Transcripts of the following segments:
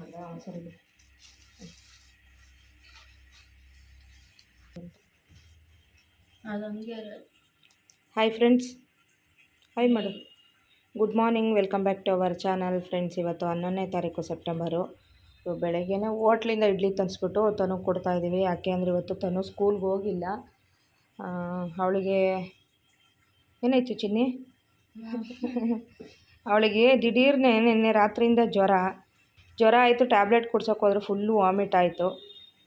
ಸರಿ hi friends hi madam good morning welcome back to our channel friends ಇವತ್ತು ಹನ್ನೊಂದನೇ ತಾರೀಕು ಸೆಪ್ಟೆಂಬರು ಬೆಳಿಗ್ಗೆನೇ ಬೆಳಗ್ಗೆನೇ ಹೋಟ್ಲಿಂದ ಇಡ್ಲಿ ತಂದಿಸ್ಬಿಟ್ಟು ತನು ಕೊಡ್ತಾ ಇದ್ದೀವಿ ಯಾಕೆ ಅಂದರೆ ಇವತ್ತು ತನು ಸ್ಕೂಲ್ಗೆ ಹೋಗಿಲ್ಲ. ಅವಳಿಗೆ ಏನಾಯ್ತು ಚಿನ್ನಿ? ಅವಳಿಗೆ ದಿಢೀರ್ನೆ ನಿನ್ನೆ ರಾತ್ರಿಯಿಂದ ಜ್ವರ. ಜ್ವರ ಆಯಿತು, ಟ್ಯಾಬ್ಲೆಟ್ ಕೊಡ್ಸೋಕೆ ಹೋದ್ರೆ ಫುಲ್ಲು ವಾಮಿಟ್ ಆಯಿತು.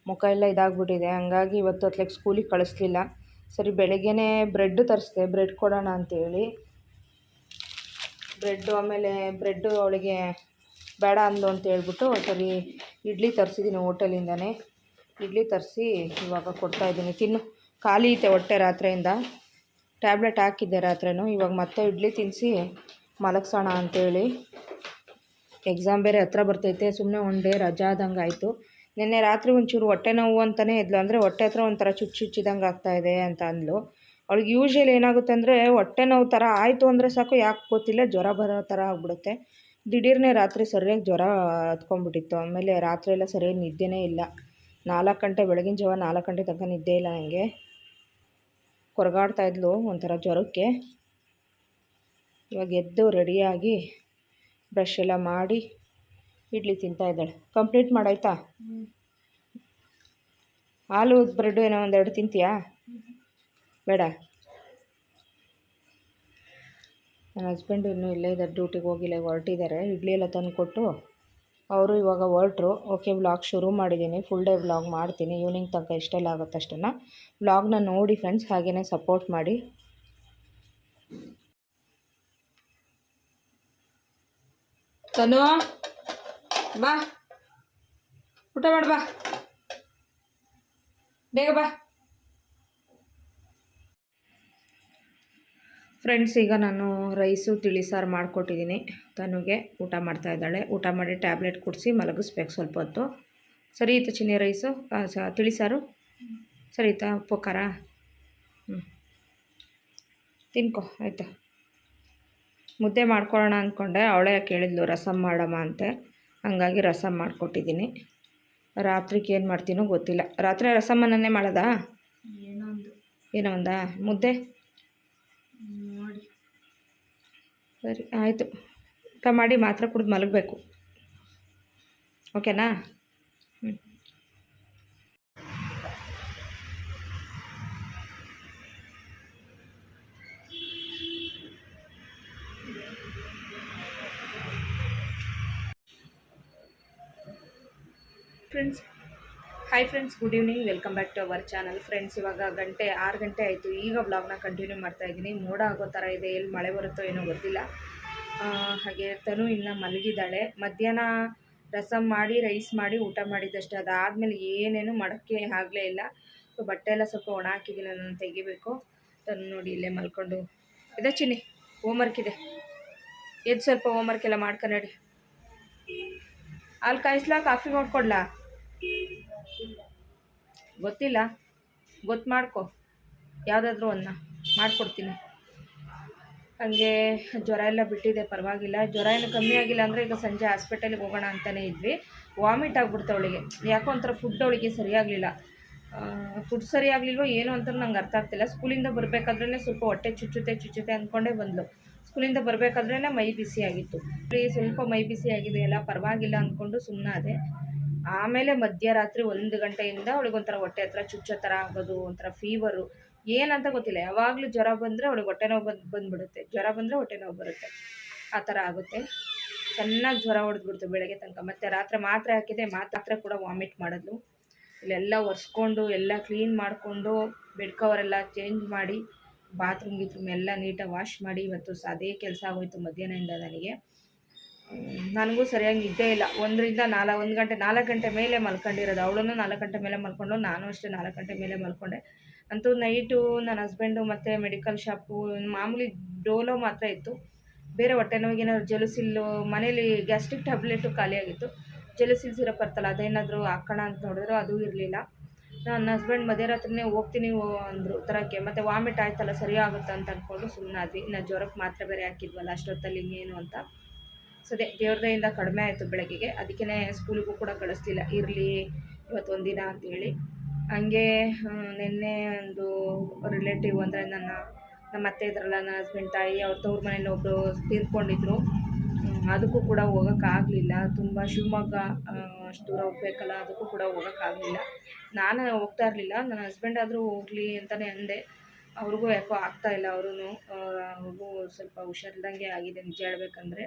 ಮುಖ ಎಲ್ಲ ಇದಾಗ್ಬಿಟ್ಟಿದೆ. ಹಂಗಾಗಿ ಇವತ್ತು ಹೊತ್ಲಿಗೆ ಸ್ಕೂಲಿಗೆ ಕಳಿಸ್ಲಿಲ್ಲ. ಸರಿ, ಬೆಳಗ್ಗೆನೇ ಬ್ರೆಡ್ ತರಿಸ್ದೆ. ಬ್ರೆಡ್ ಕೊಡೋಣ ಅಂತೇಳಿ. ಬ್ರೆಡ್ಡು ಆಮೇಲೆ ಬ್ರೆಡ್ಡು ಅವಳಿಗೆ ಬೇಡ ಅಂದು ಅಂತ ಹೇಳ್ಬಿಟ್ಟು ಸರಿ, ಇಡ್ಲಿ ತರಿಸಿದ್ದೀನಿ ಹೋಟೆಲಿಂದನೇ. ಇಡ್ಲಿ ತರಿಸಿ ಇವಾಗ ಕೊಡ್ತಾಯಿದ್ದೀನಿ ತಿನ್ನು. ಖಾಲಿ ಐತೆ ಹೊಟ್ಟೆ ರಾತ್ರಿಯಿಂದ. ಟ್ಯಾಬ್ಲೆಟ್ ಹಾಕಿದ್ದೆ ರಾತ್ರಿನೂ. ಇವಾಗ ಮತ್ತೆ ಇಡ್ಲಿ ತಿನ್ನಿಸಿ ಮಲಗಿಸೋಣ ಅಂತೇಳಿ. ಎಕ್ಸಾಮ್ ಬೇರೆ ಹತ್ರ ಬರ್ತೈತೆ ಸುಮ್ಮನೆ ಒನ್ ಡೇ ರಜಾ ಆದಂಗೆ ಆಯಿತು. ನಿನ್ನೆ ರಾತ್ರಿ ಒಂಚೂರು ಹೊಟ್ಟೆ ನೋವು ಅಂತಲೇ ಇದ್ಲು. ಅಂದರೆ ಹೊಟ್ಟೆ ಹತ್ರ ಒಂಥರ ಚುಚ್ಚು ಚುಚ್ಚಿದಂಗೆ ಆಗ್ತಾಯಿದೆ ಅಂತ ಅಂದ್ಲು. ಅವಳಿಗೆ ಯೂಶ್ವಲಿ ಏನಾಗುತ್ತೆ ಅಂದರೆ ಹೊಟ್ಟೆ ನೋವು ಥರ ಆಯಿತು ಅಂದರೆ ಸಾಕು, ಯಾಕೆ ಗೊತ್ತಿಲ್ಲ, ಜ್ವರ ಬರೋ ಥರ ಆಗ್ಬಿಡುತ್ತೆ. ದಿಢೀರ್ನೇ ರಾತ್ರಿ ಸರಿಯಾಗಿ ಜ್ವರ ಹತ್ಕೊಂಡ್ಬಿಟ್ಟಿತ್ತು. ಆಮೇಲೆ ರಾತ್ರಿ ಎಲ್ಲ ಸರಿಯಾಗಿ ನಿದ್ದೆನೇ ಇಲ್ಲ. ನಾಲ್ಕು ಗಂಟೆ, ಬೆಳಗಿನ ಜಾವ ನಾಲ್ಕು ಗಂಟೆ ತನಕ ನಿದ್ದೆ ಇಲ್ಲ ನನಗೆ ಕೊರಗಾಡ್ತಾ ಇದ್ಲು ಒಂಥರ ಜ್ವರಕ್ಕೆ. ಇವಾಗ ಎದ್ದು ರೆಡಿಯಾಗಿ ಬ್ರಷ್ ಎಲ್ಲ ಮಾಡಿ ಇಡ್ಲಿ ತಿಂತಾ ಇದ್ದಾಳೆ. ಕಂಪ್ಲೀಟ್ ಮಾಡಾಯ್ತಾ? ಹಾಲು ಬ್ರೆಡ್ ಏನೋ ಒಂದೆರಡು ತಿಂತೀಯಾ? ಬೇಡ. ನನ್ನ ಹಸ್ಬೆಂಡು ಇನ್ನೂ ಇಲ್ಲೇ ಇದ್ದಾರೆ ಡ್ಯೂಟಿಗೆ ಹೋಗಿಲ್ಲ ಹೊರಟಿದ್ದಾರೆ. ಇಡ್ಲಿ ಎಲ್ಲ ತಂದುಕೊಟ್ಟು ಅವರು ಇವಾಗ ಹೊರಟರು. ಓಕೆ ವ್ಲಾಗ್ ಶುರು ಮಾಡಿದ್ದೀನಿ. ಫುಲ್ ಡೇ ವ್ಲಾಗ್ ಮಾಡ್ತೀನಿ. ಈವ್ನಿಂಗ್ ತನಕ ಇಷ್ಟೆಲ್ಲ ಆಗುತ್ತೆ ಅಷ್ಟನ್ನು ವ್ಲಾಗ್ನ ನೋಡಿ ಫ್ರೆಂಡ್ಸ್ ಹಾಗೆಯೇ ಸಪೋರ್ಟ್ ಮಾಡಿ. ತನು, ಬಾ. ಊಟ ಮಾಡಿ, ಬಾ. ಬೇಗ ಬಾ. ಫ್ರೆಂಡ್ಸ್ ಈಗ ನಾನು ರೈಸು ತಿಳಿಸಾರು ಮಾಡಿಕೊಟ್ಟಿದ್ದೀನಿ. ತನುಗೆ ಊಟ ಮಾಡ್ತಾ ಇದ್ದಾಳೆ. ಊಟ ಮಾಡಿ ಟ್ಯಾಬ್ಲೆಟ್ ಕುಡಿಸಿ ಮಲಗಿಸ್ಬೇಕು ಸ್ವಲ್ಪ ಹೊತ್ತು. ಸರಿ ಇತ್ತು ಚಿನ್ನಿ ರೈಸು ತಿಳಿಸಾರು ಸಾರು? ಇತ್ತಾ ಉಪ್ಪು ಖಾರ? ಹ್ಞೂ ತಿನ್ಕೊ, ಆಯಿತಾ. ಮುದ್ದೆ ಮಾಡ್ಕೊಳ್ಳೋಣ ಅಂದ್ಕೊಂಡೆ. ಅವಳೇ ಕೇಳಿದ್ಲು ರಸಮ್ ಮಾಡಮ್ಮ ಅಂತೆ. ಹಂಗಾಗಿ ರಸಮ್ ಮಾಡಿಕೊಟ್ಟಿದ್ದೀನಿ. ರಾತ್ರಿಗೆ ಏನು ಮಾಡ್ತೀನೋ ಗೊತ್ತಿಲ್ಲ. ರಾತ್ರಿ ರಸಮ್ಮನ್ನೇ ಮಾಡೋದಾ? ಏನೋ ಒಂದು. ಏನೋ ಒಂದಾ? ಮುದ್ದೆ? ಸರಿ ಆಯಿತು. ಊಟ ಮಾಡಿ ಮಾತ್ರ ಕುಡಿದು ಮಲಗಬೇಕು. ಓಕೆನಾ? ಹ್ಞೂ friends hi friends good evening welcome back to our channel friends ಇವಾಗ ಗಂಟೆ ಆರು ಗಂಟೆ ಆಯಿತು. ಈಗ ವ್ಲಾಗ್ನ ಕಂಟಿನ್ಯೂ ಮಾಡ್ತಾ ಇದ್ದೀನಿ. ಮೋಡ ಆಗೋ ಥರ ಇದೆ, ಎಲ್ಲಿ ಮಳೆ ಬರುತ್ತೋ ಏನೋ ಗೊತ್ತಿಲ್ಲ. ಹಾಗೆ ತನು ಇನ್ನು ಮಲಗಿದ್ದಾಳೆ. ಮಧ್ಯಾಹ್ನ ರಸಮ್ ಮಾಡಿ ರೈಸ್ ಮಾಡಿ, ಊಟ ಮಾಡಿದ್ದಷ್ಟೇ ಅದಾದಮೇಲೆ ಏನೇನು ಮಾಡೋಕ್ಕೆ ಆಗಲೇ ಇಲ್ಲ. ಸೊ ಬಟ್ಟೆ ಎಲ್ಲ ಸ್ವಲ್ಪ ಒಣ ಹಾಕಿದ್ದೀನಿ ನಾನು ತೆಗಿಬೇಕು. ತನು ನೋಡಿ ಇಲ್ಲೇ ಮಲ್ಕೊಂಡು. ಇದೆ ಚಿನ್ನಿ ಹೋಮ್ವರ್ಕ್ ಇದೆ. ಎದ್ದು ಸ್ವಲ್ಪ ಹೋಮ್ವರ್ಕ್ ಎಲ್ಲ ಮಾಡ್ಕೊಂಡು ಅಲ್ಲಿ ಕಾಯಿಸ್ಲಾ, ಕಾಫಿ ಮಾಡ್ಕೊಡ್ಲಾ? ಗೊತ್ತಿಲ್ಲ. ಗೊತ್ತು ಮಾಡ್ಕೊ. ಯಾವುದಾದ್ರೂ ಅನ್ನ ಮಾಡಿಕೊಡ್ತೀನಿ. ಹಾಗೆ ಜ್ವರ ಎಲ್ಲ ಬಿಟ್ಟಿದೆ, ಪರವಾಗಿಲ್ಲ. ಜ್ವರ ಏನು ಕಮ್ಮಿ ಆಗಿಲ್ಲ ಅಂದರೆ ಈಗ ಸಂಜೆ ಹಾಸ್ಪಿಟಲ್ಗೆ ಹೋಗೋಣ ಅಂತಲೇ ಇದ್ವಿ. ವಾಮಿಟ್ ಆಗ್ಬಿಡ್ತು ಅವಳಿಗೆ. ಯಾಕೋ ಒಂಥರ ಫುಡ್ ಅವಳಿಗೆ ಸರಿಯಾಗಲಿಲ್ಲ. ಫುಡ್ ಸರಿ ಆಗಲಿಲ್ವೋ ಏನು ಅಂತ ನಂಗೆ ಅರ್ಥ ಆಗ್ತಿಲ್ಲ. ಸ್ಕೂಲಿಂದ ಬರಬೇಕಾದ್ರೇ ಸ್ವಲ್ಪ ಹೊಟ್ಟೆ ಚುಚ್ಚುತ್ತೆ ಚುಚ್ಚುತ್ತೆ ಅಂದ್ಕೊಂಡೇ ಬಂದಳು ಸ್ಕೂಲಿಂದ ಬರಬೇಕಾದ್ರೇ ಮೈ ಬಿಸಿ ಆಗಿತ್ತು ಸ್ವಲ್ಪ ಮೈ ಬಿಸಿ ಆಗಿದೆ ಎಲ್ಲ ಪರವಾಗಿಲ್ಲ ಅಂದ್ಕೊಂಡು ಸುಮ್ಮನಾದೆ ಆಮೇಲೆ ಮಧ್ಯರಾತ್ರಿ ಒಂದು ಗಂಟೆಯಿಂದ ಅವಳಿಗೆ ಒಂಥರ ಹೊಟ್ಟೆ ಹತ್ರ ಚುಚ್ಚ ಥರ ಆಗೋದು, ಒಂಥರ ಫೀವರು ಏನಂತ ಗೊತ್ತಿಲ್ಲ, ಯಾವಾಗಲೂ ಜ್ವರ ಬಂದರೆ ಅವಳಿಗೆ ಹೊಟ್ಟೆ ನೋವು ಬಂದು, ಬಂದುಬಿಡುತ್ತೆ. ಜ್ವರ ಬಂದರೆ ಹೊಟ್ಟೆ ನೋವು ಬರುತ್ತೆ. ಆ ಥರ ಆಗುತ್ತೆ. ಚೆನ್ನಾಗಿ ಜ್ವರ ಹೊಡೆದ್ಬಿಡ್ತು ಬೆಳಗ್ಗೆ ತನಕ. ಮತ್ತು ರಾತ್ರಿ ಮಾತ್ರೆ ಹಾಕಿದೆ, ಮಾತ್ರೆ ಕೂಡ ವಾಮಿಟ್ ಮಾಡಿದ್ಲು. ಇಲ್ಲೆಲ್ಲ ಒರೆಸ್ಕೊಂಡು, ಎಲ್ಲ ಕ್ಲೀನ್ ಮಾಡಿಕೊಂಡು ಬೆಡ್ ಕವರೆಲ್ಲ ಚೇಂಜ್ ಮಾಡಿ ಬಾತ್ರೂಮ್ ಗೀತ್ರೂಮ್ ಎಲ್ಲ ನೀಟಾಗಿ ವಾಶ್ ಮಾಡಿ, ಇವತ್ತು ಅದೇ ಕೆಲಸ ಆಗೋಯ್ತು ಮಧ್ಯಾಹ್ನದಿಂದ ನನಗೆ. ನನಗೂ ಸರಿಯಾಗಿ ನಿದ್ದೆ ಇಲ್ಲ. ಒಂದರಿಂದ ನಾಲ್ಕು ಒಂದು ಗಂಟೆ, ನಾಲ್ಕು ಗಂಟೆ ಮೇಲೆ ಮಲ್ಕೊಂಡಿರೋದು. ಅವಳನ್ನು ನಾಲ್ಕು ಗಂಟೆ ಮೇಲೆ ಮಲ್ಕೊಂಡು ನಾನು ಅಷ್ಟೇ ನಾಲ್ಕು ಗಂಟೆ ಮೇಲೆ ಮಲ್ಕೊಂಡೆ. ಅಂತೂ ನೈಟು ನನ್ನ ಹಸ್ಬೆಂಡು ಮತ್ತು ಮೆಡಿಕಲ್ ಶಾಪು ಮಾಮೂಲಿ ಡೋಲೋ ಮಾತ್ರ ಇತ್ತು. ಬೇರೆ ಹೊಟ್ಟೆ ನೋವಿಗೆ ಏನಾದ್ರು ಜಲುಸಿಲ್ಲು, ಮನೇಲಿ ಗ್ಯಾಸ್ಟ್ರಿಕ್ ಟ್ಯಾಬ್ಲೆಟು ಖಾಲಿಯಾಗಿತ್ತು. ಜಲುಸಿಲ್ ಸಿರಪ್ ಬರ್ತಲ್ಲ, ಅದೇನಾದರೂ ಹಾಕೋಣ ಅಂತ ನೋಡಿದ್ರು, ಅದು ಇರಲಿಲ್ಲ. ನನ್ನ ಹಸ್ಬೆಂಡ್ ಮಧ್ಯರಾತ್ರಿನೇ ಹೋಗ್ತೀನಿ ಅಂದರು ತರಕ್ಕೆ ಮತ್ತು ವಾಮಿಟ್ ಆಯ್ತಲ್ಲ ಸರಿ ಅಂತ ಅಂದ್ಕೊಂಡು ಸುಮ್ಮನಾದ್ವಿ ಇನ್ನು ಜ್ವರಕ್ಕೆ ಮಾತ್ರ ಬೇರೆ ಹಾಕಿದ್ವಲ್ಲ, ಅಷ್ಟೊತ್ತಲ್ಲಿ ಇನ್ನೇನು ಅಂತ. ಸದ್ಯ ದೇವ್ರದೆಯಿಂದ ಕಡಿಮೆ ಆಯಿತು ಬೆಳಗ್ಗೆಗೆ. ಅದಕ್ಕೇ ಸ್ಕೂಲಿಗೂ ಕೂಡ ಕಳಿಸ್ಲಿಲ್ಲ. ಇರಲಿ ಇವತ್ತೊಂದು ದಿನ ಅಂತೇಳಿ. ಹಂಗೆ ನಿನ್ನೆ ಒಂದು ರಿಲೇಟಿವ್ ಅಂದರೆ ನನ್ನ, ನಮ್ಮ ಅತ್ತೆ ಇದ್ರಲ್ಲ, ನನ್ನ ಹಸ್ಬೆಂಡ್ ತಾಯಿ, ಅವ್ರ ತವ್ರ ಮನೇಲಿ ಒಬ್ಬರು ತೀರ್ಕೊಂಡಿದ್ರು. ಅದಕ್ಕೂ ಕೂಡ ಹೋಗೋಕ್ಕಾಗಲಿಲ್ಲ ತುಂಬ ಶಿವಮೊಗ್ಗ ಅಷ್ಟು ದೂರ ಹೋಗ್ಬೇಕಲ್ಲ, ಅದಕ್ಕೂ ಕೂಡ ಹೋಗೋಕ್ಕಾಗಲಿಲ್ಲ ನಾನು ಹೋಗ್ತಾ ಇರಲಿಲ್ಲ. ನನ್ನ ಹಸ್ಬೆಂಡ್ ಆದರೂ ಹೋಗಲಿ ಅಂತಲೇ ಅಂದೆ. ಅವ್ರಿಗೂ ಯಾಕೋ ಆಗ್ತಾ ಇಲ್ಲ ಅವ್ರೂ, ಅವ್ರಿಗೂ ಸ್ವಲ್ಪ ಹುಷಾರಿಲ್ದಂಗೆ ಆಗಿದೆ, ನಿಜ ಹೇಳ್ಬೇಕಂದ್ರೆ.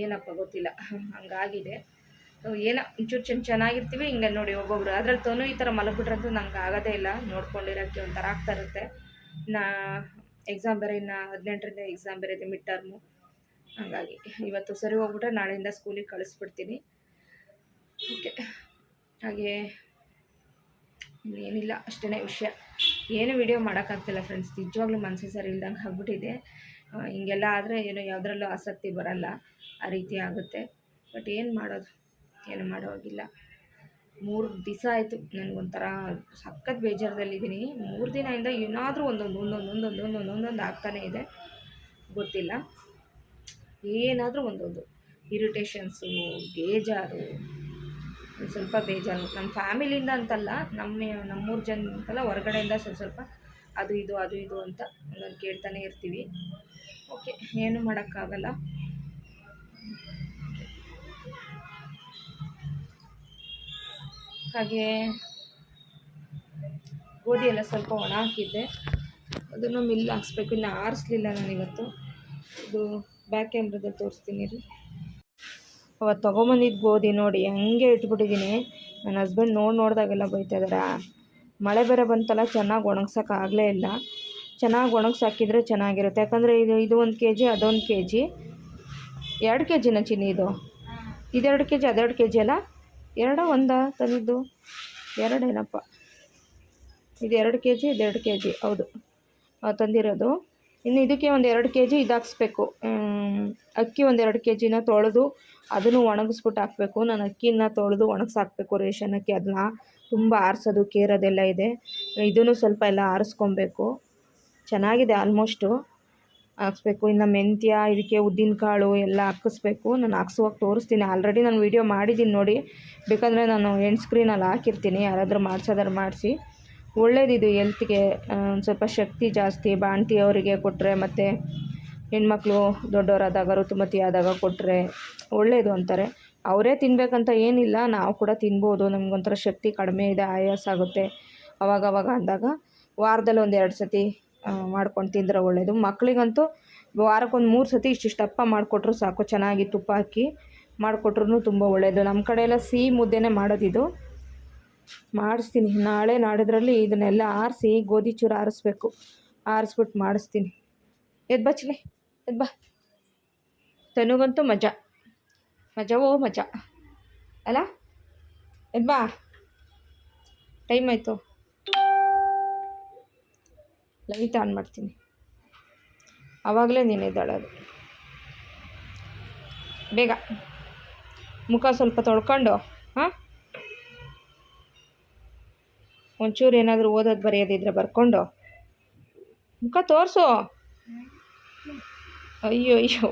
ಏನಪ್ಪ ಗೊತ್ತಿಲ್ಲ. ಹಂಗಾಗಿದೆ. ಏನೋ, ಒಂಚೂರು ಚೆನ್ನ ಚೆನ್ನಾಗಿರ್ತೀವಿ, ಹಿಂಗೆ ನೋಡಿ ಒಬ್ಬೊಬ್ರು. ಅದ್ರಲ್ಲಿ ತೋನು ಈ ಥರ ಮಲಗ್ಬಿಟ್ರಂತೂ ನಂಗೆ ಆಗೋದೇ ಇಲ್ಲ. ನೋಡ್ಕೊಂಡಿರೋಕ್ಕೆ ಒಂಥರ ಆಗ್ತಾ ಇರುತ್ತೆ. ನಾ ಎಕ್ಸಾಮ್ ಬೇರೆ ಇನ್ನು ಹದಿನೆಂಟರಿಂದ ಎಕ್ಸಾಮ್ ಬೇರೆ ಇದೆ ಮಿಡ್ ಟರ್ಮು ಹಾಗಾಗಿ ಇವತ್ತು ಸರಿ ಹೋಗ್ಬಿಟ್ರೆ ನಾಳೆಯಿಂದ ಸ್ಕೂಲಿಗೆ ಕಳಿಸ್ಬಿಡ್ತೀನಿ. ಓಕೆ. ಹಾಗೆ, ಇನ್ನೇನಿಲ್ಲ ಅಷ್ಟೇ ವಿಷಯ. ಏನು ವಿಡಿಯೋ ಮಾಡೋಕ್ಕಾಗ್ತಿಲ್ಲ ಫ್ರೆಂಡ್ಸ್ ನಿಜವಾಗ್ಲೂ ಮನಸ್ಸು ಸರಿ ಇಲ್ದಂಗೆ ಆಗ್ಬಿಟ್ಟಿದೆ. ಹಿಂಗೆಲ್ಲ ಆದರೆ ಏನು ಯಾವುದ್ರಲ್ಲೂ ಆಸಕ್ತಿ ಬರಲ್ಲ. ಆ ರೀತಿ ಆಗುತ್ತೆ. ಬಟ್ ಏನು ಮಾಡೋದು? ಏನು ಮಾಡೋ ಹಾಗಿಲ್ಲ. ಮೂರು ದಿವಸ ಆಯಿತು. ನನಗೊಂಥರ ಸಖತ್ ಬೇಜಾರದಲ್ಲಿದ್ದೀನಿ. ಮೂರು ದಿನದಿಂದ ಏನಾದರೂ ಒಂದೊಂದು ಒಂದೊಂದು ಒಂದೊಂದು ಒಂದೊಂದು ಒಂದೊಂದು ಆಗ್ತಾನೇ ಇದೆ. ಗೊತ್ತಿಲ್ಲ. ಏನಾದರೂ ಒಂದೊಂದು. ಇರಿಟೇಷನ್ಸು, ಬೇಜಾರು ಸ್ವಲ್ಪ ಬೇಜಾರು. ನಮ್ಮ ಫ್ಯಾಮಿಲಿಯಿಂದ ಅಂತಲ್ಲ, ನಮ್ಮ, ನಮ್ಮೂರು ಜನ ಅಂತಲ್ಲ ಹೊರಗಡೆಯಿಂದ ಸ್ವಲ್ಪ ಸ್ವಲ್ಪ ಅದು ಇದು ಅದು ಇದು ಅಂತ ಒಂದೊಂದು ಕೇಳ್ತಾನೆ ಇರ್ತೀವಿ. ಓಕೆ, ಏನು ಮಾಡೋಕ್ಕಾಗಲ್ಲ. ಹಾಗೆ ಗೋಧಿ ಎಲ್ಲ ಸ್ವಲ್ಪ ಒಣ ಹಾಕಿದ್ದೆ. ಅದನ್ನು ಮಿಲ್ ಹಾಕ್ಸ್ಬೇಕು. ಇನ್ನು ಆರಿಸ್ಲಿಲ್ಲ ನಾನಿವತ್ತು. ಇದು ಬ್ಯಾಕ್ ಕ್ಯಾಮ್ರದಲ್ಲಿ ತೋರಿಸ್ತೀನಿ ರೀ. ಅವತ್ತು ತೊಗೊಂಬಂದಿದ್ದು ಗೋಧಿ ನೋಡಿ, ಹಂಗೆ ಇಟ್ಬಿಟ್ಟಿದ್ದೀನಿ. ನನ್ನ ಹಸ್ಬೆಂಡ್ ನೋಡಿ ನೋಡಿದಾಗೆಲ್ಲ ಬೈತಾ ಇದ್ದಾರೆ ಮಳೆ ಬೇರೆ ಬಂತಲ್ಲ, ಚೆನ್ನಾಗಿ ಒಣಗ್ಸೋಕ್ಕಾಗಲೇ ಇಲ್ಲ. ಚೆನ್ನಾಗಿ ಒಣಗ್ಸಾಕಿದ್ರೆ ಚೆನ್ನಾಗಿರುತ್ತೆ. ಯಾಕಂದರೆ ಇದು ಇದು ಒಂದು ಕೆ ಜಿ ಅದೊಂದು ಕೆ ಜಿ ಎರಡು ಕೆ ಜಿನ ಚಿನ್ನಿ ಇದು. ಇದೆರಡು ಕೆ ಜಿ ಅದೆರಡು ಕೆ ಜಿ ಅಲ್ಲ? ಎರಡ ಒಂದ ತಂದಿದ್ದು? ಎರಡೇನಪ್ಪ ಇದು ಎರಡು ಕೆ ಜಿ ಇದೆರಡು ಕೆ ಜಿ ಹೌದು ತಂದಿರೋದು. ಇನ್ನು ಇದಕ್ಕೆ ಒಂದು ಎರಡು ಕೆ ಜಿ ಇದು ಹಾಕ್ಸ್ಬೇಕು ಅಕ್ಕಿ ಒಂದು ಎರಡು ಕೆ ಜಿನ ತೊಳೆದು ಅದನ್ನು ಒಣಗಿಸ್ಬಿಟ್ಟು ಹಾಕಬೇಕು. ನಾನು ಅಕ್ಕಿನ ತೊಳೆದು ಒಣಗಿಸಾಕ್ಬೇಕು ರೇಷನ್ ಅಕ್ಕಿ ಅದನ್ನ ತುಂಬ ಆರಿಸೋದು, ಕೇರೋದೆಲ್ಲ ಇದೆ. ಇದನ್ನು ಸ್ವಲ್ಪ ಎಲ್ಲ ಆರಿಸ್ಕೊಬೇಕು. ಚೆನ್ನಾಗಿದೆ ಆಲ್ಮೋಸ್ಟು. ಹಾಕ್ಸ್ಬೇಕು, ಇನ್ನು ಮೆಂತ್ಯ ಇದಕ್ಕೆ ಉದ್ದಿನಕಾಳು ಎಲ್ಲ ಹಾಕಿಸ್ಬೇಕು. ನಾನು ಹಾಕ್ಸುವಾಗ ತೋರಿಸ್ತೀನಿ. ಆಲ್ರೆಡಿ ನಾನು ವೀಡಿಯೋ ಮಾಡಿದ್ದೀನಿ ನೋಡಿ. ಬೇಕಂದರೆ ನಾನು ಎಂಡ್ ಸ್ಕ್ರೀನಲ್ಲಿ ಹಾಕಿರ್ತೀನಿ. ಯಾರಾದರೂ ಮಾಡ್ಸೋದಾರು ಮಾಡಿಸಿ. ಒಳ್ಳೇದಿದು ಎಲ್ತ್ಗೆ ಸ್ವಲ್ಪ ಶಕ್ತಿ ಜಾಸ್ತಿ. ಬಾಣ್ತಿ ಅವರಿಗೆ ಕೊಟ್ಟರೆ ಮತ್ತು ಹೆಣ್ಮಕ್ಳು ದೊಡ್ಡವರಾದಾಗ ಋತುಮತಿ ಆದಾಗ ಕೊಟ್ಟರೆ ಒಳ್ಳೆಯದು ಅಂತಾರೆ. ಅವರೇ ತಿನ್ನಬೇಕಂತ ಏನಿಲ್ಲ. ನಾವು ಕೂಡ ತಿನ್ಬೋದು. ನಮಗೊಂಥರ ಶಕ್ತಿ ಕಡಿಮೆ ಇದೆ. ಆಯಾಸ ಆಗುತ್ತೆ. ಅವಾಗವಾಗ ಅವಾಗ ಅಂದಾಗ ವಾರದಲ್ಲಿ ಒಂದು ಎರಡು ಸತಿ ಮಾಡ್ಕೊಂಡು ತಿಂದರೆ ಒಳ್ಳೆಯದು ಮಕ್ಕಳಿಗಂತೂ ವಾರಕ್ಕೊಂದು ಮೂರು ಸತಿ ಇಷ್ಟಿಷ್ಟಪ್ಪ ಮಾಡಿಕೊಟ್ರು ಸಾಕು, ಚೆನ್ನಾಗಿ ತುಪ್ಪ ಹಾಕಿ ಮಾಡಿಕೊಟ್ರು ತುಂಬ ಒಳ್ಳೆಯದು ನಮ್ಮ ಕಡೆ ಎಲ್ಲ ಸಿಹಿ ಮುದ್ದೆನೇ ಮಾಡೋದಿದು ಮಾಡಿಸ್ತೀನಿ. ನಾಳೆ ನಾಡಿದ್ರಲ್ಲಿ ಇದನ್ನೆಲ್ಲ ಆರಿಸಿ ಗೋಧಿ ಚೂರು ಆರಿಸ್ಬೇಕು. ಆರಿಸ್ಬಿಟ್ಟು ಮಾಡಿಸ್ತೀನಿ. ಎದ್ದು ಬಚ್ಚಲಿ ಎದ್ ಬಾ. ತನಗಂತೂ ಮಜಾ. ಮಜವೋ ಮಜಾ. ಅಲ್ಲ ಎದ್ ಬಾ. ಟೈಮ್ ಆಯಿತು. ಲೈಟ್ ಆನ್ ಮಾಡ್ತೀನಿ. ಆವಾಗಲೇ ನೀನು ಎದ್ದಾಳೋದು. ಬೇಗ. ಮುಖ ಸ್ವಲ್ಪ ತೊಳ್ಕೊಂಡು ಹಾಂ? ಒಂಚೂರು ಏನಾದರೂ ಓದೋದು ಬರೆಯೋದಿದ್ರೆ ಬರ್ಕೊಂಡು. ಮುಖ ತೋರಿಸು. ಅಯ್ಯೋ ಅಯ್ಯೋ.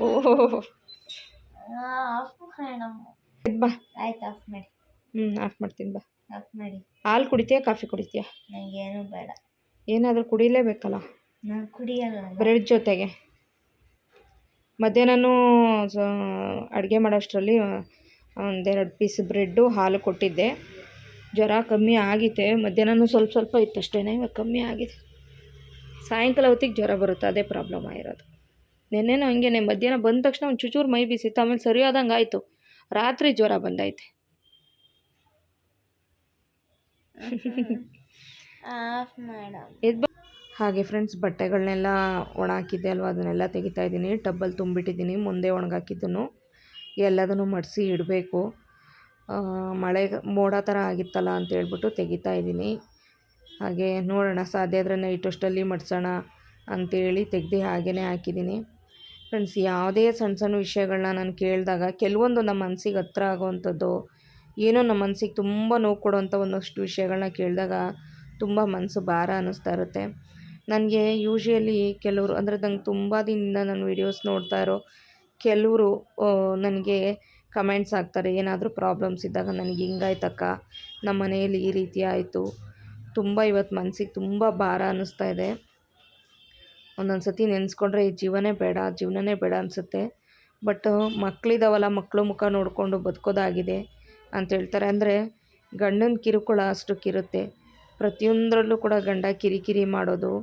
ಬಾ. ಆಯ್ತು ಆಫ್ ಮಾಡಿ. ಹ್ಞೂ ಆಫ್ ಮಾಡ್ತೀನಿ ಬಾ. ಆಫ್ ಮಾಡಿ. ಹಾಲು ಕುಡಿತೀಯಾ ಕಾಫಿ ಕುಡಿತೀಯಾ? ನನಗೇನು ಬೇಡ. ಏನಾದರೂ ಕುಡಿಲೇಬೇಕಲ್ಲ? ನಾನು ಕುಡಿಯಲ್ಲ ಬ್ರೆಡ್ ಜೊತೆಗೆ. ಮಧ್ಯಾಹ್ನನೂ ಅಡುಗೆ ಮಾಡೋಷ್ಟರಲ್ಲಿ ಒಂದೆರಡು ಪೀಸ್ ಬ್ರೆಡ್ಡು ಹಾಲು ಕೊಟ್ಟಿದ್ದೆ. ಜ್ವರ ಕಮ್ಮಿ ಆಗಿತ್ತೆ ಮಧ್ಯಾಹ್ನನೂ ಸ್ವಲ್ಪ ಸ್ವಲ್ಪ ಇತ್ತು ಅಷ್ಟೇ ಇವಾಗ ಕಮ್ಮಿ ಆಗಿದೆ. ಸಾಯಂಕಾಲ ಹೊತ್ತಿಗೆ ಜ್ವರ ಬರುತ್ತೆ ಅದೇ ಪ್ರಾಬ್ಲಮ್ ಆಗಿರೋದು. ನೆನ್ನೆನೂ ಹಂಗೇನೆ ಮಧ್ಯಾಹ್ನ ಬಂದ ತಕ್ಷಣ ಒಂದು ಚುಚೂರು ಮೈ ಬೀಸಿತ್ತು ಆಮೇಲೆ ಸರಿಯಾದಂಗೆ ಆಯಿತು. ರಾತ್ರಿ ಜ್ವರ ಬಂದೈತೆ. ಆಫ್ ಹಾಗೆ ಫ್ರೆಂಡ್ಸ್ ಬಟ್ಟೆಗಳನ್ನೆಲ್ಲ ಒಣ ಹಾಕಿದ್ದೆ ಅಲ್ವಾ? ಅದನ್ನೆಲ್ಲ ತೆಗಿತಾ ಇದ್ದೀನಿ. ಟಬ್ಬಲ್ಲಿ ತುಂಬಿಟ್ಟಿದ್ದೀನಿ, ಮುಂದೆ ಒಣಗಾಕಿದ್ದನ್ನು. ಎಲ್ಲದನ್ನು ಮಡಿಸಿ ಇಡಬೇಕು. ಮಳೆ ಮೋಡ ಥರ ಆಗಿತ್ತಲ್ಲ ಅಂತ ಹೇಳ್ಬಿಟ್ಟು ತೆಗಿತಾ ಇದ್ದೀನಿ. ಹಾಗೆ ನೋಡೋಣ, ಸಾಧ್ಯ ಆದರೆ ನೈಟ್ ಅಷ್ಟಲ್ಲಿ ಮಡ್ಸೋಣ ಅಂತೇಳಿ ತೆಗ್ದು ಹಾಗೇ ಹಾಕಿದ್ದೀನಿ. ಫ್ರೆಂಡ್ಸ್, ಯಾವುದೇ ಸಣ್ಣ ಸಣ್ಣ ವಿಷಯಗಳನ್ನ ನಾನು ಕೇಳಿದಾಗ ಕೆಲವೊಂದು ನಮ್ಮ ಮನಸ್ಸಿಗೆ ಹತ್ರ ಆಗೋವಂಥದ್ದು, ಏನೋ ನಮ್ಮ ಮನಸ್ಸಿಗೆ ತುಂಬ ನೋವು ಕೊಡುವಂಥ ಒಂದಷ್ಟು ವಿಷಯಗಳನ್ನ ಕೇಳಿದಾಗ ತುಂಬ ಮನಸ್ಸು ಭಾರ ಅನ್ನಿಸ್ತಾ ಇರುತ್ತೆ. ನನಗೆ ಯೂಶ್ವಲಿ ಕೆಲವರು, ಅಂದರೆ ನಂಗೆ ತುಂಬ ದಿನದಿಂದ ನಾನು ವೀಡಿಯೋಸ್ ನೋಡ್ತಾ ಇರೋ ಕೆಲವರು ನನಗೆ ಕಮೆಂಟ್ಸ್ ಹಾಕ್ತಾರೆ, ಏನಾದರೂ ಪ್ರಾಬ್ಲಮ್ಸ್ ಇದ್ದಾಗ ನನಗೆ ಹಿಂಗಾಯ್ತಕ್ಕ, ನಮ್ಮ ಮನೆಯಲ್ಲಿ ಈ ರೀತಿ ಆಯಿತು. ತುಂಬ ಇವತ್ತು ಮನಸ್ಸಿಗೆ ತುಂಬ ಭಾರ ಅನ್ನಿಸ್ತಾ ಇದೆ. ಒಂದೊಂದು ಸತಿ ನೆನೆಸ್ಕೊಂಡ್ರೆ, ಈ ಜೀವನೇ ಬೇಡ, ಜೀವನನೇ ಬೇಡ ಅನಿಸುತ್ತೆ. ಬಟ್ ಮಕ್ಕಳಿದಾವಲ್ಲ ಮಕ್ಕಳು ಮುಖ ನೋಡಿಕೊಂಡು ಬದುಕೋದಾಗಿದೆ ಅಂತ ಹೇಳ್ತಾರೆ. ಅಂದರೆ ಗಂಡನ ಕಿರುಕುಳ ಅಷ್ಟಕ್ಕಿರುತ್ತೆ. ಪ್ರತಿಯೊಂದರಲ್ಲೂ ಕೂಡ ಗಂಡ ಕಿರಿಕಿರಿ ಮಾಡೋದು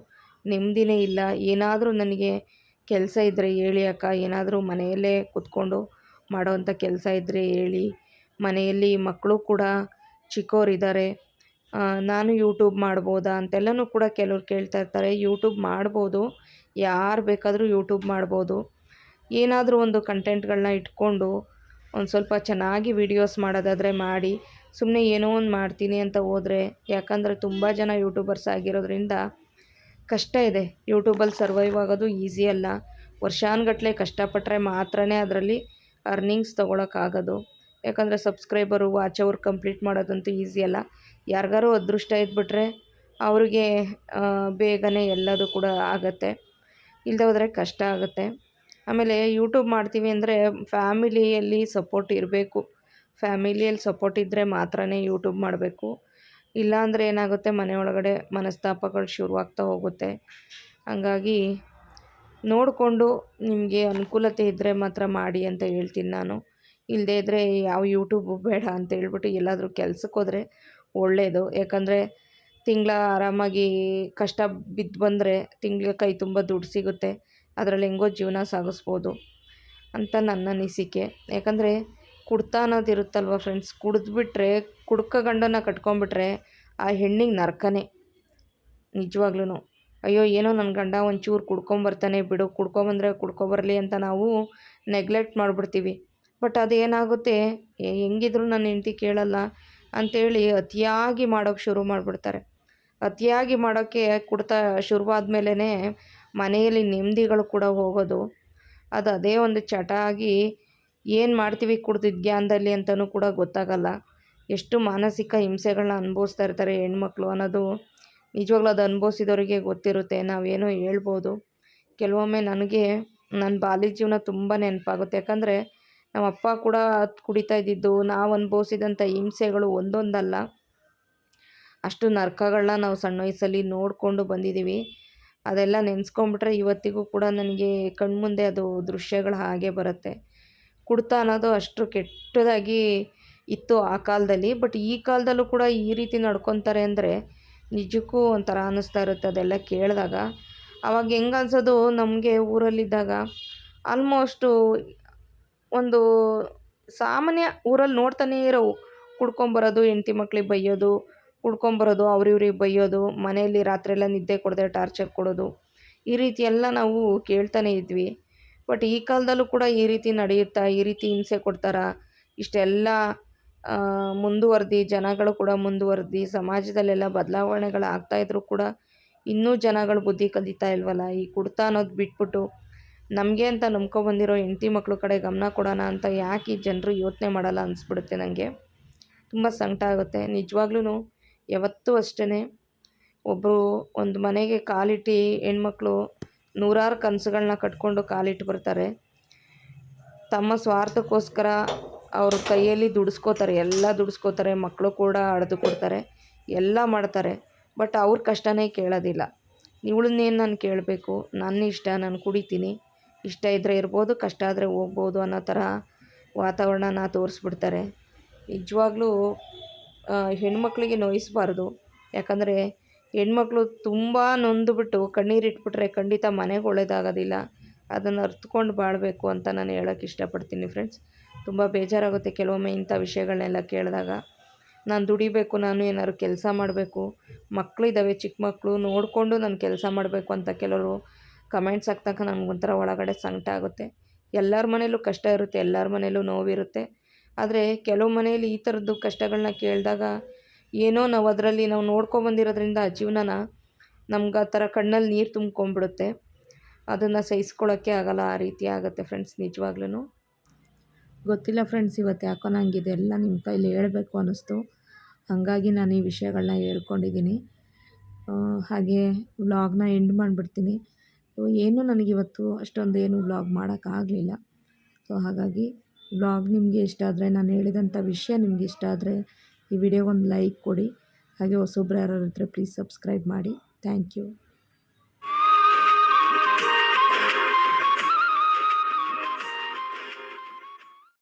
ನೆಮ್ಮದಿನೇ ಇಲ್ಲ. ಏನಾದರೂ ನನಗೆ ಕೆಲಸ ಇದ್ದರೆ ಹೇಳಿ ಅಕ್ಕ, ಏನಾದರೂ ಮನೆಯಲ್ಲೇ ಕೂತ್ಕೊಂಡು ಮಾಡೋವಂಥ ಕೆಲಸ ಇದ್ದರೆ ಹೇಳಿ. ಮನೆಯಲ್ಲಿ ಮಕ್ಕಳು ಕೂಡ ಚಿಕ್ಕವರಿದ್ದಾರೆ ನಾನು ಯೂಟ್ಯೂಬ್ ಮಾಡ್ಬೋದಾ ಅಂತೆಲ್ಲನೂ ಕೂಡ ಕೆಲವ್ರು ಕೇಳ್ತಾ ಇರ್ತಾರೆ. ಯೂಟ್ಯೂಬ್ ಮಾಡ್ಬೋದು, ಯಾರು ಬೇಕಾದರೂ ಯೂಟ್ಯೂಬ್ ಮಾಡ್ಬೋದು. ಏನಾದರೂ ಒಂದು ಕಂಟೆಂಟ್ಗಳನ್ನ ಇಟ್ಕೊಂಡು ಒಂದು ಸ್ವಲ್ಪ ಚೆನ್ನಾಗಿ ವೀಡಿಯೋಸ್ ಮಾಡೋದಾದರೆ ಮಾಡಿ. ಸುಮ್ಮನೆ ಏನೋ ಒಂದು ಮಾಡ್ತೀನಿ ಅಂತ ಹೋದರೆ, ಯಾಕಂದರೆ ತುಂಬ ಜನ ಯೂಟ್ಯೂಬರ್ಸ್ ಆಗಿರೋದ್ರಿಂದ ಕಷ್ಟ ಇದೆ. ಯೂಟ್ಯೂಬಲ್ಲಿ ಸರ್ವೈವ್ ಆಗೋದು ಈಸಿ ಅಲ್ಲ. ವರ್ಷಾನುಗಟ್ಲೆ ಕಷ್ಟಪಟ್ಟರೆ ಮಾತ್ರನೇ ಅದರಲ್ಲಿ ಅರ್ನಿಂಗ್ಸ್ ತೊಗೊಳಕ್ಕಾಗೋದು. ಯಾಕಂದರೆ ಸಬ್ಸ್ಕ್ರೈಬರು ವಾಚ್ ಅವ್ರು ಕಂಪ್ಲೀಟ್ ಮಾಡೋದಂತೂ ಈಸಿ ಅಲ್ಲ. ಯಾರಿಗಾರು ಅದೃಷ್ಟ ಇದ್ಬಿಟ್ರೆ ಅವರಿಗೆ ಬೇಗನೆ ಎಲ್ಲದು ಕೂಡ ಆಗುತ್ತೆ. ಇಲ್ಲದೆ ಹೋದರೆ ಕಷ್ಟ ಆಗುತ್ತೆ. ಆಮೇಲೆ ಯೂಟ್ಯೂಬ್ ಮಾಡ್ತೀವಿ ಅಂದರೆ ಫ್ಯಾಮಿಲಿಯಲ್ಲಿ ಸಪೋರ್ಟ್ ಇರಬೇಕು. ಫ್ಯಾಮಿಲಿಯಲ್ಲಿ ಸಪೋರ್ಟ್ ಇದ್ದರೆ ಮಾತ್ರನೇ ಯೂಟ್ಯೂಬ್ ಮಾಡಬೇಕು. ಇಲ್ಲಾಂದರೆ ಏನಾಗುತ್ತೆ ಮನೆ ಒಳಗಡೆ ಮನಸ್ತಾಪಗಳು ಶುರುವಾಗ್ತಾ ಹೋಗುತ್ತೆ. ಹಂಗಾಗಿ ನೋಡಿಕೊಂಡು ನಿಮಗೆ ಅನುಕೂಲತೆ ಇದ್ದರೆ ಮಾತ್ರ ಮಾಡಿ ಅಂತ ಹೇಳ್ತೀನಿ ನಾನು. ಇಲ್ಲದೇ ಇದ್ದರೆ ಯಾವ ಯೂಟ್ಯೂಬು ಬೇಡ ಅಂತ ಹೇಳ್ಬಿಟ್ಟು ಎಲ್ಲಾದರೂ ಕೆಲ್ಸಕ್ಕೆ ಹೋದರೆ ಒಳ್ಳೆಯದು ಯಾಕಂದರೆ ತಿಂಗಳ ಆರಾಮಾಗಿ ಕಷ್ಟ ಬಿದ್ದು ಬಂದರೆ ತಿಂಗಳ ಕೈ ತುಂಬ ದುಡ್ಡು ಸಿಗುತ್ತೆ. ಅದರಲ್ಲಿ ಹೆಂಗೋ ಜೀವನ ಸಾಗಿಸ್ಬೋದು ಅಂತ ನನ್ನ ಅನಿಸಿಕೆ. ಯಾಕಂದರೆ ಕುಡ್ತಾ ಅನ್ನೋದು ಇರುತ್ತಲ್ವ ಫ್ರೆಂಡ್ಸ್ ಕುಡಿದ್ಬಿಟ್ರೆ, ಕುಡ್ಕ ಗಂಡನ ಕಟ್ಕೊಂಡ್ಬಿಟ್ರೆ ಆ ಹೆಣ್ಣಿಗೆ ನರಕನೇ. ನಿಜವಾಗ್ಲೂ ಅಯ್ಯೋ, ಏನೋ ನನ್ನ ಗಂಡ ಒಂಚೂರು ಕುಡ್ಕೊಂಬರ್ತಾನೆ ಬಿಡು, ಕುಡ್ಕೊಂಬಂದರೆ ಕುಡ್ಕೊಬರಲಿ ಅಂತ ನಾವು ನೆಗ್ಲೆಕ್ಟ್ ಮಾಡಿಬಿಡ್ತೀವಿ. ಬಟ್ ಅದೇನಾಗುತ್ತೆ? ಏನಾಗುತ್ತೆ ಹೆಂಗಿದ್ರು ನನ್ನ ಹೆಂಡತಿ ಕೇಳಲ್ಲ ಅಂಥೇಳಿ ಅತಿಯಾಗಿ ಮಾಡೋಕ್ಕೆ ಶುರು ಮಾಡಿಬಿಡ್ತಾರೆ. ಅತಿಯಾಗಿ ಮಾಡೋಕ್ಕೆ ಕುಡ್ತಾ ಶುರುವಾದ ಮೇಲೇ ಮನೆಯಲ್ಲಿ ನೆಮ್ಮದಿಗಳು ಕೂಡ ಹೋಗೋದು. ಅದು ಅದೇ ಒಂದು ಚಟ ಆಗಿ ಏನು ಮಾಡ್ತೀವಿ ಕುಡ್ದಿದ್ದ ಜ್ಞಾನದಲ್ಲಿ ಅಂತಲೂ ಕೂಡ ಗೊತ್ತಾಗಲ್ಲ. ಎಷ್ಟು ಮಾನಸಿಕ ಹಿಂಸೆಗಳನ್ನ ಅನುಭವಿಸ್ತಾ ಇರ್ತಾರೆ ಹೆಣ್ಮಕ್ಳು ಅನ್ನೋದು. ನಿಜವಾಗ್ಲೂ ಅದು ಅನುಭವಿಸಿದವರಿಗೆ ಗೊತ್ತಿರುತ್ತೆ, ನಾವೇನೋ ಹೇಳ್ಬೋದು. ಕೆಲವೊಮ್ಮೆ ನನಗೆ ನನ್ನ ಬಾಲ್ಯ ಜೀವನ ತುಂಬ ನೆನಪಾಗುತ್ತೆ. ಯಾಕಂದರೆ ನಮ್ಮ ಅಪ್ಪ ಕೂಡ ಕುಡಿತಾ ಇದ್ದಿದ್ದು, ನಾವು ಅನುಭವಿಸಿದಂಥ ಹಿಂಸೆಗಳು ಒಂದೊಂದಲ್ಲ. ಅಷ್ಟು ನರ್ಕಗಳನ್ನ ನಾವು ಸಣ್ಣ ವಯಸ್ಸಲ್ಲಿ ನೋಡಿಕೊಂಡು ಬಂದಿದ್ದೀವಿ. ಅದೆಲ್ಲ ನೆನೆಸ್ಕೊಂಬಿಟ್ರೆ ಇವತ್ತಿಗೂ ಕೂಡ ನನಗೆ ಕಣ್ಮುಂದೆ ಅದು ದೃಶ್ಯಗಳು ಹಾಗೆ ಬರುತ್ತೆ. ಕುಡ್ತ ಅನ್ನೋದು ಅಷ್ಟು ಕೆಟ್ಟದಾಗಿ ಇತ್ತು ಆ ಕಾಲದಲ್ಲಿ. ಬಟ್ ಈ ಕಾಲದಲ್ಲೂ ಕೂಡ ಈ ರೀತಿ ನಡ್ಕೊತಾರೆ ಅಂದರೆ ನಿಜಕ್ಕೂ ಒಂಥರ ಅನ್ನಿಸ್ತಾ ಇರುತ್ತೆ ಅದೆಲ್ಲ ಕೇಳಿದಾಗ. ಅವಾಗ ಹೆಂಗೆ ಅನ್ಸೋದು ನಮಗೆ ಊರಲ್ಲಿದ್ದಾಗ ಆಲ್ಮೋಸ್ಟು ಒಂದು ಸಾಮಾನ್ಯ ಊರಲ್ಲಿ ನೋಡ್ತಾನೇ ಇರೋವು. ಕುಡ್ಕೊಂಬರೋದು ಹೆಂಡತಿ ಮಕ್ಳಿಗೆ ಬೈಯೋದು ಕುಡ್ಕೊಂಬರೋದು ಅವ್ರಿವ್ರಿಗೆ ಬೈಯೋದು, ಮನೆಯಲ್ಲಿ ರಾತ್ರಿ ಎಲ್ಲ ನಿದ್ದೆ ಕೊಡದೆ ಟಾರ್ಚರ್ ಕೊಡೋದು. ಈ ರೀತಿ ಎಲ್ಲ ನಾವು ಕೇಳ್ತಾನೆ ಇದ್ವಿ. ಬಟ್ ಈ ಕಾಲದಲ್ಲೂ ಕೂಡ ಈ ರೀತಿ ನಡೆಯುತ್ತಾ, ಈ ರೀತಿ ಹಿಂಸೆ ಕೊಡ್ತಾರಾ. ಇಷ್ಟೆಲ್ಲ ಮುಂದುವರ್ದು, ಜನಗಳು ಕೂಡ ಮುಂದುವರ್ದು, ಸಮಾಜದಲ್ಲೆಲ್ಲ ಬದಲಾವಣೆಗಳು ಆಗ್ತಾಯಿದ್ರು ಕೂಡ ಇನ್ನೂ ಜನಗಳು ಬುದ್ಧಿ ಕಲಿತಾ ಇಲ್ವಲ್ಲ? ಈ ಕುಡ್ತಾ ಅನ್ನೋದು ಬಿಟ್ಬಿಟ್ಟು ನಮಗೆ ಅಂತ ನಂಬ್ಕೊಬಂದಿರೋ ಹೆಂಡ್ತಿ ಮಕ್ಕಳು ಕಡೆ ಗಮನ ಕೊಡೋಣ ಅಂತ ಯಾಕೆ ಈ ಜನರು ಯೋಚನೆ ಮಾಡಲ್ಲ ಅನಿಸ್ಬಿಡುತ್ತೆ ನನಗೆ ತುಂಬ ಸಂಕಟ ಆಗುತ್ತೆ. ನಿಜವಾಗ್ಲೂ ಯಾವತ್ತೂ ಅಷ್ಟೇ ಒಬ್ಬರು ಒಂದು ಮನೆಗೆ ಕಾಲಿಟ್ಟು ಹೆಣ್ಮಕ್ಳು ನೂರಾರು ಕನಸುಗಳನ್ನ ಕಟ್ಕೊಂಡು ಕಾಲಿಟ್ಟು ಬರ್ತಾರೆ. ತಮ್ಮ ಸ್ವಾರ್ಥಕ್ಕೋಸ್ಕರ ಅವ್ರ ಕೈಯಲ್ಲಿ ದುಡಿಸ್ಕೋತಾರೆ, ಎಲ್ಲ ದುಡಿಸ್ಕೋತಾರೆ, ಮಕ್ಕಳು ಕೂಡ ಅಳೆದು ಕೊಡ್ತಾರೆ, ಎಲ್ಲ ಮಾಡ್ತಾರೆ. ಬಟ್ ಅವ್ರ ಕಷ್ಟನೇ ಕೇಳೋದಿಲ್ಲ. ಇವಳನ್ನೇನು ನಾನು ಕೇಳಬೇಕು? ನನ್ನ ಇಷ್ಟ, ನಾನು ಕುಡಿತೀನಿ. ಇಷ್ಟ ಇದ್ದರೆ ಇರ್ಬೋದು, ಕಷ್ಟ ಆದರೆ ಹೋಗ್ಬೋದು ಅನ್ನೋ ಥರ ವಾತಾವರಣನ ತೋರಿಸ್ಬಿಡ್ತಾರೆ. ನಿಜವಾಗ್ಲೂ ಹೆಣ್ಮಕ್ಳಿಗೆ ನೋಯಿಸಬಾರ್ದು. ಯಾಕಂದರೆ ಹೆಣ್ಮಕ್ಳು ತುಂಬ ನೊಂದುಬಿಟ್ಟು ಕಣ್ಣೀರಿಟ್ಬಿಟ್ರೆ ಖಂಡಿತ ಮನೆಗೆ ಒಳ್ಳೇದಾಗೋದಿಲ್ಲ ಅದನ್ನು ಅರ್ತ್ಕೊಂಡು ಬಾಳಬೇಕು ಅಂತ ನಾನು ಹೇಳೋಕ್ಕೆ ಇಷ್ಟಪಡ್ತೀನಿ ಫ್ರೆಂಡ್ಸ್ ತುಂಬ ಬೇಜಾರಾಗುತ್ತೆ ಕೆಲವೊಮ್ಮೆ ಇಂಥ ವಿಷಯಗಳನ್ನೆಲ್ಲ ಕೇಳಿದಾಗ. ನಾನು ದುಡಿಬೇಕು, ನಾನು ಏನಾದ್ರು ಕೆಲಸ ಮಾಡಬೇಕು ಮಕ್ಕಳಿದ್ದಾವೆ ಚಿಕ್ಕ ಮಕ್ಕಳು ನೋಡಿಕೊಂಡು ನಾನು ಕೆಲಸ ಮಾಡಬೇಕು ಅಂತ ಕೆಲವರು ಕಮೆಂಟ್ಸ್ ಹಾಕ್ದಾಗ ನನಗೊಂಥರ ಒಳಗಡೆ ಸಂಕಟ ಆಗುತ್ತೆ. ಎಲ್ಲರ ಮನೇಲೂ ಕಷ್ಟ ಇರುತ್ತೆ, ಎಲ್ಲರ ಮನೇಲೂ ನೋವಿರುತ್ತೆ. ಆದರೆ ಕೆಲವು ಮನೆಯಲ್ಲಿ ಈ ಥರದ್ದು ಕಷ್ಟಗಳನ್ನ ಕೇಳಿದಾಗ ಏನೋ ನಾವು ಅದರಲ್ಲಿ ನಾವು ನೋಡ್ಕೊಬಂದಿರೋದ್ರಿಂದ ಜೀವನನ ನಮ್ಗೆ ಆ ಥರ ಕಣ್ಣಲ್ಲಿ ನೀರು ತುಂಬ್ಕೊಂಡ್ಬಿಡುತ್ತೆ. ಅದನ್ನು ಸಹಿಸ್ಕೊಳ್ಳೋಕ್ಕೆ ಆಗಲ್ಲ, ಆ ರೀತಿ ಆಗುತ್ತೆ ಫ್ರೆಂಡ್ಸ್ ನಿಜವಾಗ್ಲೂ ಗೊತ್ತಿಲ್ಲ ಫ್ರೆಂಡ್ಸ್ ಇವತ್ತು ಯಾಕೋ ನನಗೆ ಇದೆಲ್ಲ ನಿಮ್ಮ ಕೈಲಿ ಹೇಳಬೇಕು ಅನ್ನಿಸ್ತು ಹಾಗಾಗಿ ನಾನು ಈ ವಿಷಯಗಳನ್ನ ಹೇಳ್ಕೊಂಡಿದ್ದೀನಿ ಹಾಗೆ ವ್ಲಾಗ್ನ ಎಂಡ್ ಮಾಡಿಬಿಡ್ತೀನಿ. ಏನು ನನಗಿವತ್ತು ಅಷ್ಟೊಂದು ಏನು ವ್ಲಾಗ್ ಮಾಡೋಕ್ಕಾಗಲಿಲ್ಲ ಸೊ, ಹಾಗಾಗಿ ವ್ಲಾಗ್ ನಿಮಗೆ ಇಷ್ಟ ಆದರೆ, ನಾನು ಹೇಳಿದಂಥ ವಿಷಯ ನಿಮಗೆ ಇಷ್ಟ ಆದರೆ ಈ ವಿಡಿಯೋಗೊಂದು ಲೈಕ್ ಕೊಡಿ. ಹಾಗೆ ಹೊಸೊಬ್ರು ಯಾರಾದ್ರು ಇದ್ದರೆ ಪ್ಲೀಸ್ ಸಬ್ಸ್ಕ್ರೈಬ್ ಮಾಡಿ. Thank you.